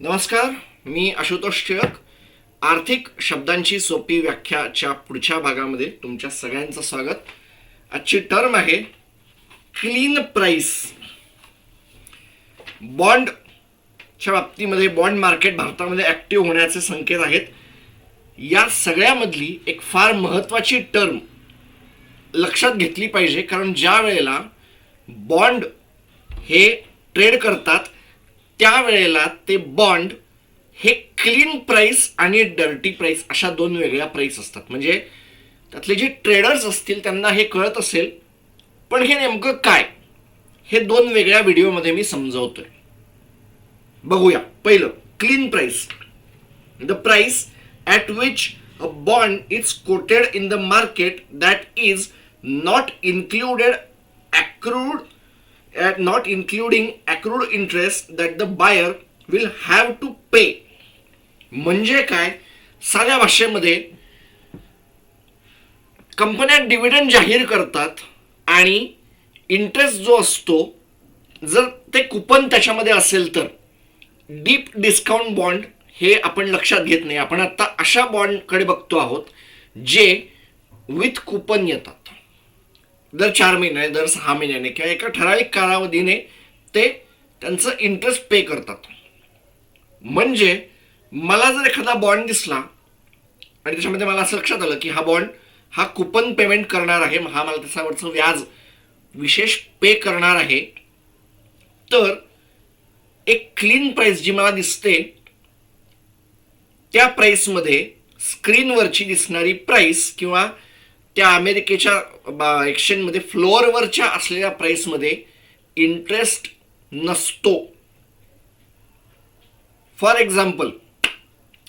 नमस्कार मी आशुतोष टिळक. आर्थिक शब्दांची सोपी व्याख्याच्या पुढच्या भागामध्ये तुमच्या सगळ्यांचं स्वागत. आजची टर्म आहे क्लीन प्राईस बॉन्डच्या बाबतीमध्ये बॉन्ड मार्केट भारतामध्ये ॲक्टिव्ह होण्याचे संकेत आहेत. या सगळ्यामधली एक फार महत्त्वाची टर्म लक्षात घेतली पाहिजे कारण ज्या वेळेला बॉन्ड हे ट्रेड करतात त्यावेळेला ते बॉन्ड हे क्लीन प्राईस आणि डर्टी प्राईस अशा दोन वेगळ्या प्राईस असतात. म्हणजे त्यातले जे ट्रेडर्स असतील त्यांना हे कळत असेल पण हे नेमकं काय? हे दोन वेगळ्या व्हिडिओमध्ये मी समजवतोय. बघूया. पहिलं clean price the price at which a bond is quoted in the market that is not included accrued Uh, not including accrued interest that the buyer will have to pay. म्हणजे काय? साध्या भाषेमध्ये कंपन्या डिव्हिडंड जाहीर करतात आणि interest जो असतो जर ते कुपन त्याच्यामध्ये असेल तर डीप डिस्काउंट बॉन्ड हे आपण लक्षात घेत नाही. आपण आता अशा बॉन्डकडे बघतो आहोत जे विथ कुपन येतात. दर चार महिन्याने दर सहा महिन्याने किंवा एका ठराविक कालावधीने ते त्यांचं इंटरेस्ट पे करतात. म्हणजे मला जर एखादा बॉन्ड दिसला आणि त्याच्यामध्ये मला असं लक्षात आलं की हा बॉन्ड हा कुपन पेमेंट करणार आहे हा मला त्याच्यावरचं व्याज विशेष पे करणार आहे तर एक क्लीन प्राईस जी मला दिसते त्या प्राईसमध्ये स्क्रीनवरची दिसणारी प्राईस किंवा त्या अमेरिकेच्या एक्सचेंजमध्ये फ्लोअरवरच्या असलेल्या प्राईसमध्ये इंटरेस्ट नसतो. फॉर एक्झाम्पल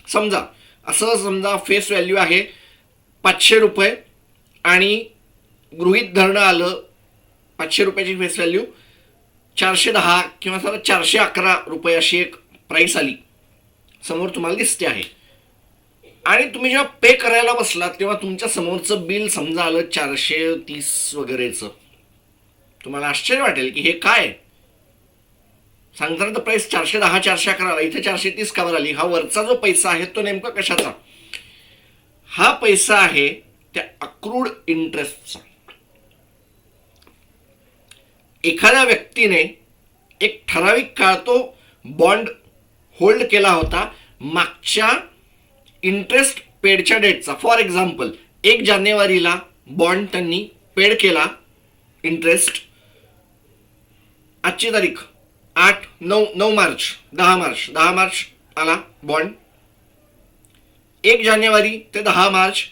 समजा असं समजा फेस व्हॅल्यू आहे पाचशे रुपये आणि गृहीत धरणं आलं पाचशे रुपयाची फेस व्हॅल्यू चारशे दहा किंवा समजा चारशे अकरा रुपये अशी एक प्राईस आली. समोर तुम्हाला दिसते आहे. आणि तुम्ही जेव्हा पे करायला बसलात तेव्हा तुमच्या समोरचं बिल समजा आलं चारशे तीस वगैरेचं. तुम्हाला आश्चर्य वाटेल की हे काय? सांगताना तर प्राईस चारशे दहा चारशे अकराला इथे चारशे तीस कावर आली. हा वरचा जो पैसा आहे तो नेमका कशाचा? हा पैसा आहे त्या अक्रूड इंटरेस्टचा एखाद्या व्यक्तीने एक ठराविक काळ तो बॉन्ड होल्ड केला होता. मागच्या इंटरेस्ट पेडच्या डेटचा फॉर एक्झाम्पल एक जानेवारीला बॉन्ड त्यांनी पेड केला. इंटरेस्ट आजची तारीख. आठ नऊ नऊ मार्च दहा मार्च. दहा मार्च आला बॉन्ड एक जानेवारी ते दहा मार्च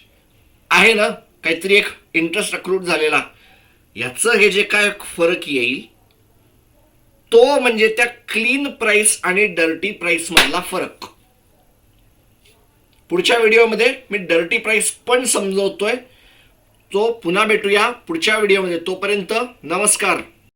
आहे ना? काहीतरी एक इंटरेस्ट अक्रूट झालेला. याचं हे जे काय फरक येईल तो म्हणजे त्या क्लीन प्राइस आणि डर्टी प्राइस मधला फरक. पुढच्या व्हिडिओमध्ये मी डर्टी प्राईस पण समजवतोय. तो पुन्हा भेटूया पुढच्या व्हिडिओमध्ये. तोपर्यंत नमस्कार.